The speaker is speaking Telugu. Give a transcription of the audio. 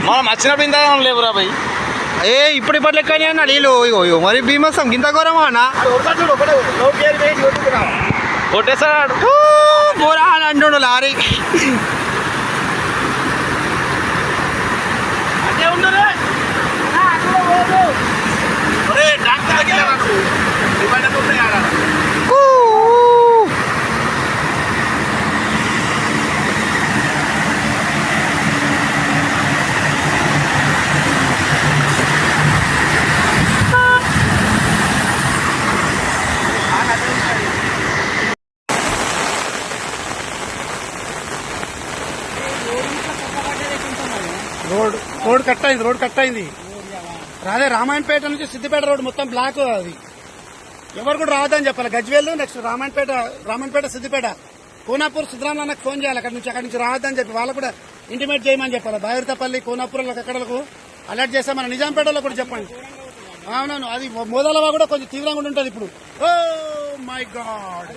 మనం వచ్చినప్పుడు ఇంత లేవురా భయ్ ఏ ఇప్పుడు ఇప్పటి లెక్కనే అన్న నీళ్ళు ఇగో ఇగో మరి భీమసం గింత ఘోరమా అన్న. కొట్టేస్తాడు ఊ, పోరా అని అంటుండు లారీ. రోడ్ రోడ్ కట్ అయింది రోడ్ కట్ అయింది. రాదే రామాయణపేట నుంచి సిద్దిపేట రోడ్ మొత్తం బ్లాక్ అది. ఎవరు కూడా రావద్దని చెప్పాలి. గజ్వేల్ నెక్స్ట్ రామాయణపేట రామాయణపేట సిద్దిపేట. కోనాపూర్ సిద్ధరామన్నకు ఫోన్ చేయాలి. అక్కడ నుంచి అక్కడ నుంచి రావద్దని చెప్పి వాళ్ళు కూడా ఇంటిమేట్ చేయమని చెప్పాలి. బాయిరతపల్లి కోనాపూర్లకు ఎక్కడలకు అలర్ట్ చేస్తే మన నిజాంపేటలో కూడా చెప్పండి. అవునవును అది మోదలవా కూడా కొంచెం తీవ్రంగా ఉంటుంది ఇప్పుడు. Oh my God